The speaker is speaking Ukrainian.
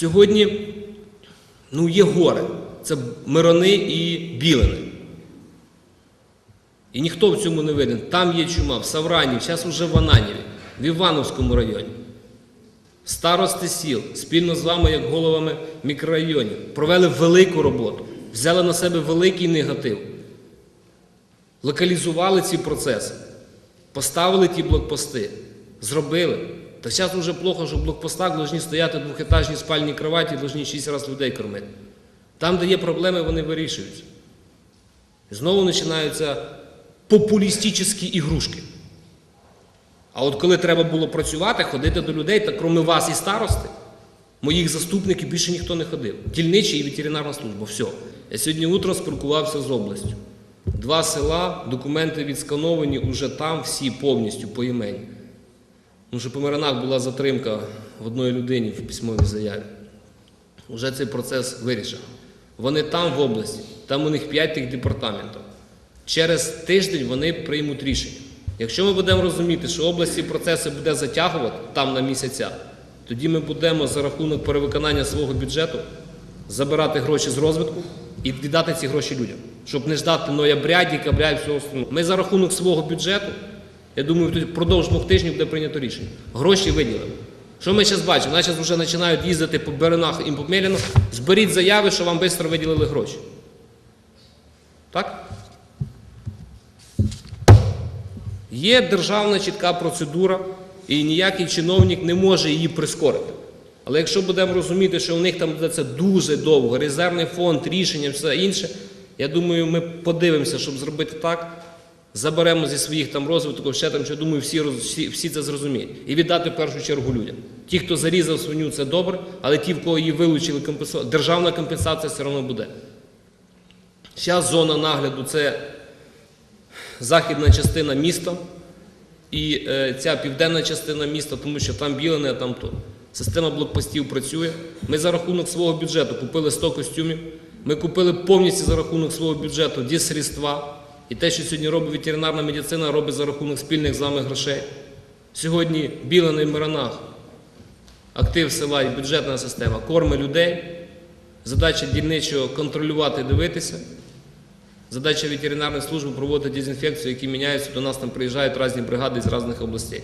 Сьогодні ну, є гори. Це Мирони і Білини. І ніхто в цьому не винен. Там є чума, в Саврані, зараз уже в Ананіві, в Івановському районі. Старости сіл спільно з вами, як головами мікрорайонів, провели велику роботу, взяли на себе великий негатив, локалізували ці процеси, поставили ті блокпости, зробили. Та зараз вже плохо, що в блокпостах повинні стояти двохетажні спальні кроваті, повинні шість разів людей кормити. Там, де є проблеми, вони вирішуються. Знову починаються популістичні ігрушки. А от коли треба було працювати, ходити до людей, так крім вас і старости, моїх заступників більше ніхто не ходив. Дільничий і ветеринарна служба. Все. Я сьогодні утром спілкувався з областю. Два села, документи відскановані уже там всі повністю по імені. Тому що по Миронах була затримка в одної людині в письмовій заяві. Уже цей процес вирішено. Вони там в області, там у них п'ять тих департаментів. Через тиждень вони приймуть рішення. Якщо ми будемо розуміти, що області процеси буде затягувати там на місяця, тоді ми будемо за рахунок перевиконання свого бюджету забирати гроші з розвитку і віддати ці гроші людям, щоб не ждати ноября, декабря і всього. Ми за рахунок свого бюджету, я думаю, впродовж двох тижнів буде прийнято рішення. Гроші виділимо. Що ми зараз бачимо? Наші зараз вже починають їздити по Беренах і по зберіть заяви, що вам швидко виділили гроші. Так? Є державна чітка процедура, і ніякий чиновник не може її прискорити. Але якщо будемо розуміти, що у них там буде це дуже довго, резервний фонд, рішення, все інше, я думаю, ми подивимося, щоб зробити так, заберемо зі своїх там розвитків, ще там, що думаю, всі, всі, всі це зрозуміють. І віддати в першу чергу людям. Ті, хто зарізав свиню, це добре, але ті, в кого її вилучили, компенсу- державна компенсація все одно буде. Зараз зона нагляду це західна частина міста і е, ця південна частина міста, тому що там білене, а там то. Система блокпостів працює. Ми за рахунок свого бюджету купили 100 костюмів. Ми купили повністю за рахунок свого бюджету дісріства. І те, що сьогодні робить ветеринарна медицина, робить за рахунок спільних з вами грошей. Сьогодні білений Миронах, актив села і бюджетна система корми людей. Задача дільничого контролювати, дивитися. Задача ветеринарної служби проводити дезінфекцію, які міняються. До нас там приїжджають різні бригади з різних областей.